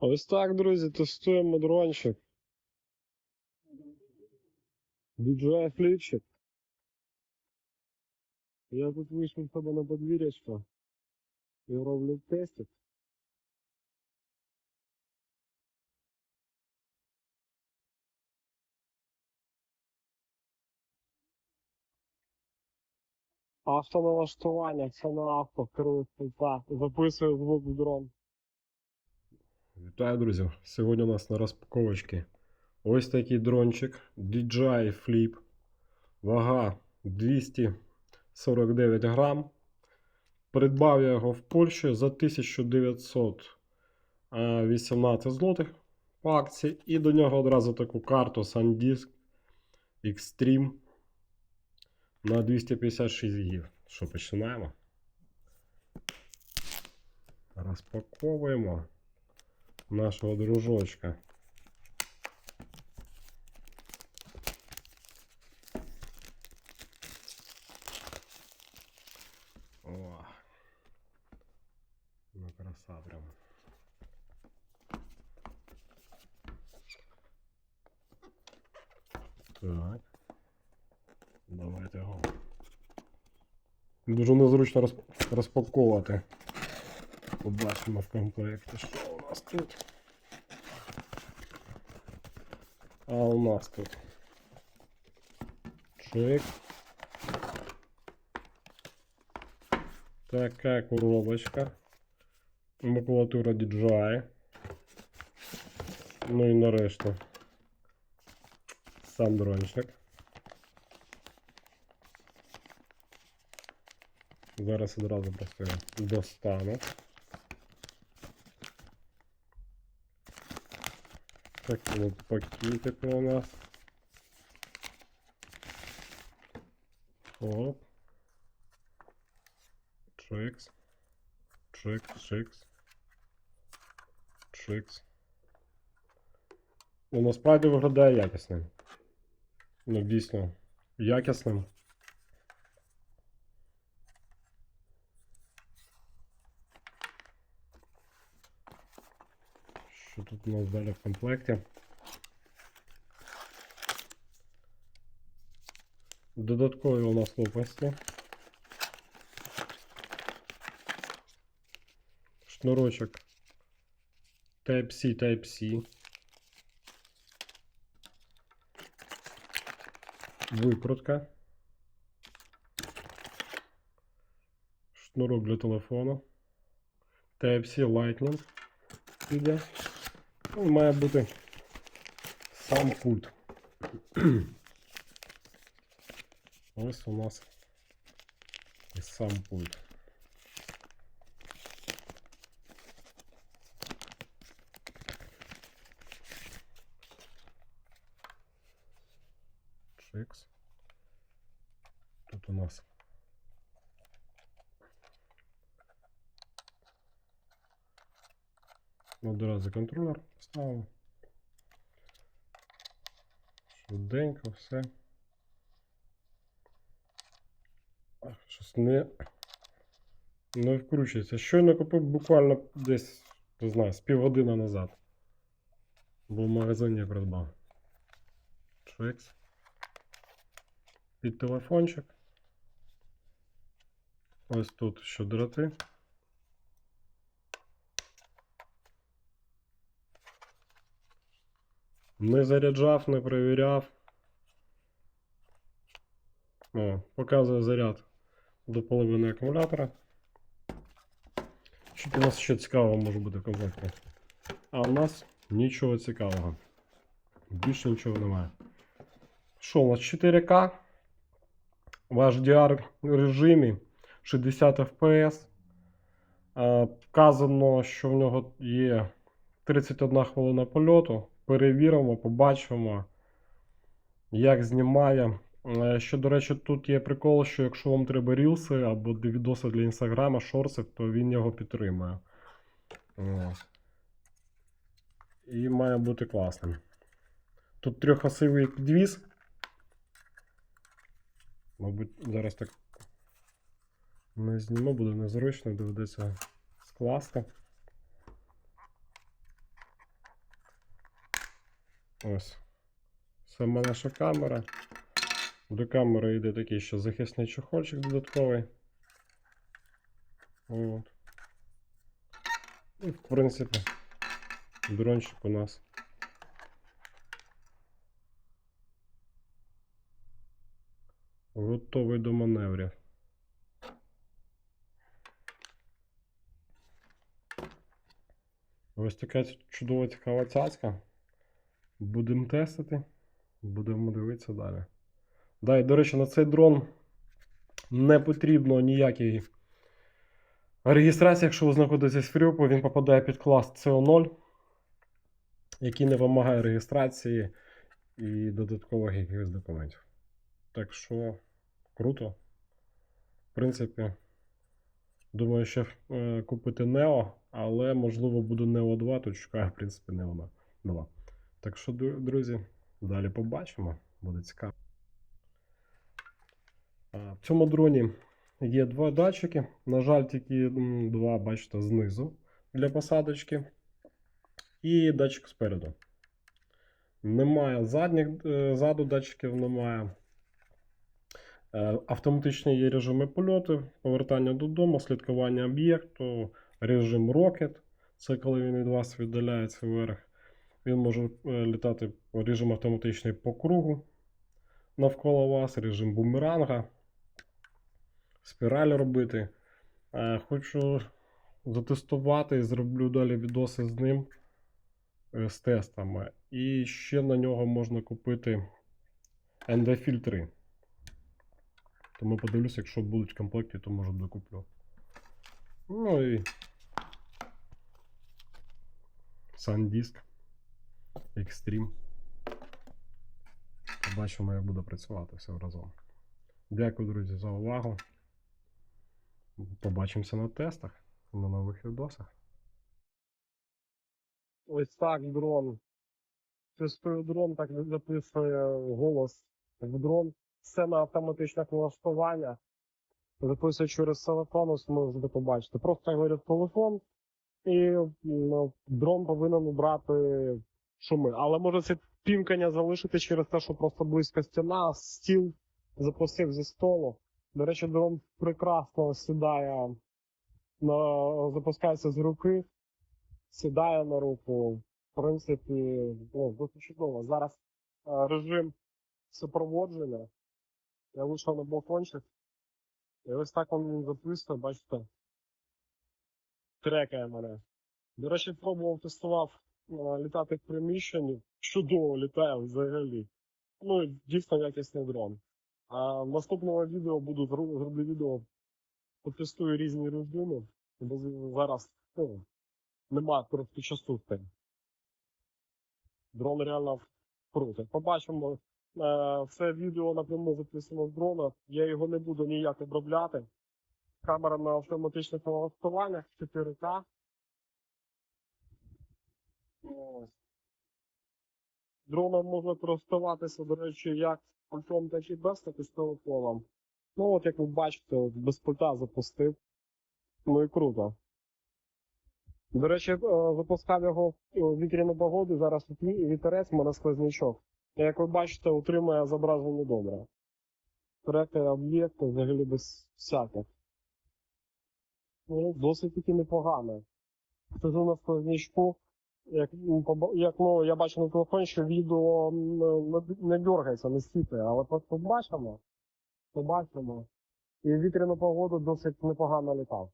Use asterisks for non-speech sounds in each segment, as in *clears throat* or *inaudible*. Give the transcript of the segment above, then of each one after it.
Ось так, друзі, тестуємо дрончик. DJI фліпчик. Я тут вийшов себе на подвір'ячко і роблю тестик. Автоналаштування, це на авто, керую пульта, записую звук в дрон. Вітаю, друзі! Сьогодні у нас на розпаковочці ось такий дрончик DJI Flip. Вага 249 грам. Придбав я його в Польщі за 1918 злотих по акції. І до нього одразу таку карту SanDisk Extreme на 256 гігів. Що, починаємо? Розпаковуємо нашого дружочка. О. Ну, краса прям. Так. Давайте його. Дуже незручно розп- розпаковувати. Побачимо в комплекті, що нас тут. А у нас тут. Чек. Така коробочка. Макулатура DJI. Ну і нарешті. Сам дрончик. Зараз одразу просто достану. Так, вот пакетик у нас. Оп. Чикс. Чикс, чикс. Чикс. Ну, насправді виглядає якісним. Ну, дійсно, якісним. Що тут у нас далі в комплекті? Додаткові у нас лопасті. Шнурочок Type-C, Type-C. Викрутка. Шнурок для телефону. Type-C Lightning. Іде. Ну, має бути сам пульт. *clears throat* Ось у нас і сам пульт. Чикс. Тут у нас одразу контролер ставимо. Швиденько все. Щось не, не вкручується. Щойно купив буквально десь, не знаю, з півгодини назад. Бо в магазині придбав. Чекс. Під телефончик. Ось тут ще дроти. Не заряджав, не перевіряв. О, показує заряд до половини акумулятора. Що у нас ще цікавого може бути в комплекті? А у нас нічого цікавого. Більше нічого немає. Що у нас 4К в HDR режимі 60 FPS. Е, Вказано, що в нього є 31 хвилина польоту. Перевіримо, побачимо, як знімає. Е, Ще, до речі, тут є прикол, що якщо вам треба рілси або відоси для інстаграма, шорсів, то він його підтримує. І має бути класним. Тут трьохосивий підвіз. Мабуть, зараз так не зніму, буде незручно, доведеться скласти. Ось. Сама наша камера. До камери йде такий ще захисний чохольчик додатковий. От. І, в принципі, дрончик у нас. Готовий до маневрів. Ось така чудова цікава цяцька. Будемо тестити. Будемо дивитися далі. Да, і, до речі, на цей дрон не потрібно ніякої реєстрації, якщо ви знаходитесь в Фріопу, він попадає під клас CO0, який не вимагає реєстрації і додаткових якихось документів. Так що круто. В принципі, думаю, ще е, купити Neo, але можливо буде Neo 2, тут чекаю, в принципі, Neo 2. Так що, друзі, далі побачимо. Буде цікаво. В цьому дроні є два датчики. На жаль, тільки два, бачите, знизу для посадочки. І датчик спереду. Немає задніх, е, ззаду датчиків немає. Е, Автоматичні є режими польоту, повертання додому, слідкування об'єкту, режим Rocket. Це коли він від вас віддаляється вверх. Він може е, літати режим автоматичний по кругу навколо вас, режим бумеранга, спіраль робити. Е, Хочу затестувати і зроблю далі відоси з ним е, з тестами. І ще на нього можна купити ND-фільтри. Тому подивлюся, якщо будуть в комплекті, то може докуплю. Ну і SanDisk Extreme. Побачимо, як буде працювати все разом. Дякую, друзі, за увагу. Побачимося на тестах, на нових відосах. Ось так дрон. Тестую дрон, так записує голос в дрон. Все на автоматичне налаштування. Записую через телефон, ось можете побачити. Просто я говорю телефон, і ну, дрон повинен брати шуми. Але може це пімкання залишити через те, що просто близько стіна, стіл запустив зі столу. До речі, дрон прекрасно сідає, на, запускається з руки, сідає на руку. В принципі, ну, досить чудово. Зараз е, режим супроводження. Я вийшов на балкончик. І ось так він записує, бачите. Трекає мене. До речі, пробував тестував е, літати в приміщенні. Чудово літає взагалі. Ну, дійсно якісний дрон. А в наступному відео буду зроблю відео, потестую різні режими, бо зараз ну, нема трохи часу. Дрон реально круто. Побачимо. Е, Це відео напряму записано з дрона. Я його не буду ніяк обробляти. Камера на автоматичних налаштуваннях 4К. Ось. Дроном можна користуватися, до речі, як пультом, так і без, так і з телефоном. Ну, от як ви бачите, от без пульта запустив. Ну і круто. До речі, е, запускав його вітряну погоду, зараз вітерець, мене сквознячок. Як ви бачите, утримує зображення добре. Трекає об'єкти взагалі без всяких. Ну, досить таки непогано. Сижу на сквознячку, як, як ну, я бачу на телефоні, що відео не, не дергається, не стіпає, але просто побачимо. Побачимо. І вітряну погоду досить непогано літав.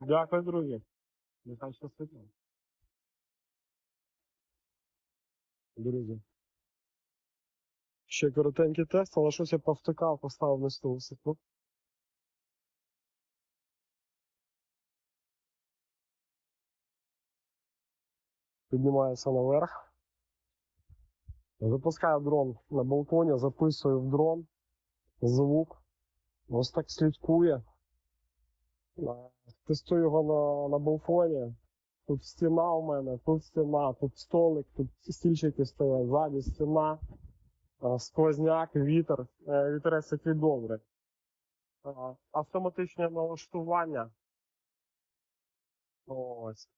Дякую, друзі. Нехай щастить. Друзі. Ще коротенький тест, але щось я повтикав, поставив на стол секунду. Піднімаюся наверх. Запускаю дрон на балконі, записую в дрон звук. Ось так слідкує. Е, Тестую його на, на балконі. Тут стіна у мене, тут стіна, тут столик, тут стільчики стоять, ззаді стіна, е, сквозняк, вітер. Е, Вітерець такий добрий. Е, Автоматичне налаштування. Ось.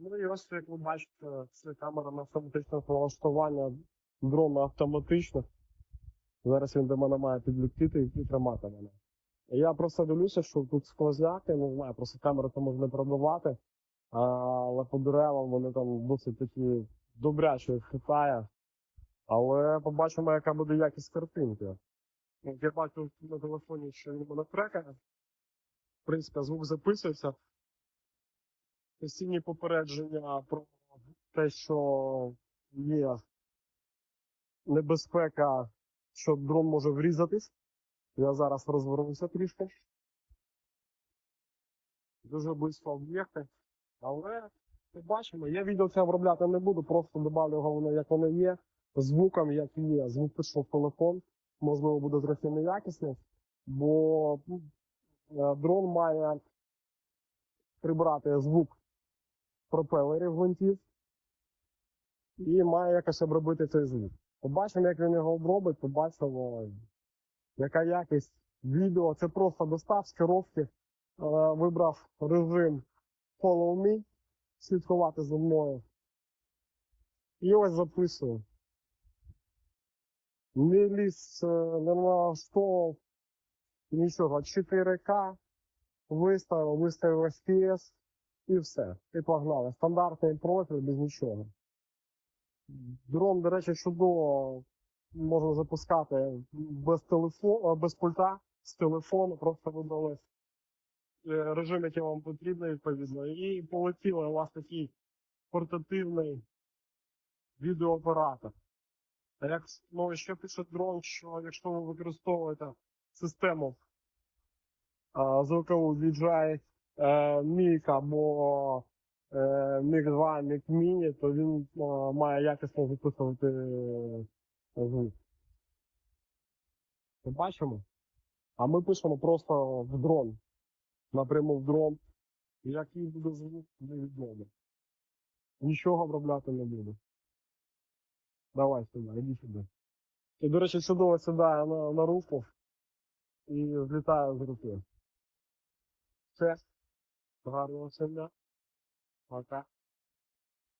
Ну і ось, як ви бачите, це камера на автоматичне налаштування дрон автоматично. Зараз він до мене має підлетіти і тримати мене. Я просто дивлюся, що тут сквозняк, я не знаю, просто камеру там можна пробивати, але по деревам вони там досить такі добряче хитає. Але побачимо, яка буде якість картинки. Я бачу на телефоні, що він мене трекає. В принципі, звук записується. Постійні попередження про те, що є небезпека, що дрон може врізатись. Я зараз розвернуся трішки. Дуже близько об'єкти. Але побачимо. Я відео це обробляти не буду, просто добавлю головне, як воно є. Звуком, як є. Звук пішов в телефон. Можливо, буде трохи неякісний, бо е, дрон має прибрати звук пропелерів гвинтів і має якось обробити цей звук. Побачимо, як він його обробить, побачимо, яка якість відео. Це просто достав з керовки, е, вибрав режим Follow Me, слідкувати за мною. І ось записую. Не ліз, е, не налаштовував нічого. 4К, виставив, виставив FPS і все. І погнали. Стандартний профіль без нічого. Дрон, до речі, чудово можна запускати без телефону, без пульта, з телефону, просто видали е, режим, який вам потрібно, відповідно. І полетіли у вас такий портативний відеооператор. Як ну, ще пише дрон, що якщо ви використовуєте систему а, звукову DJI е, MIG або е, MIG 2, MIG Mini, то він е, має якісно записувати е, звук. Побачимо? А ми пишемо просто в дрон. Напряму в дрон. Який буде звук, невідомо. Нічого обробляти не буду. Давай сюди, іди сюди. І, до речі, чудово сідає на, на руку і злітає з руки. Все. Kita harus.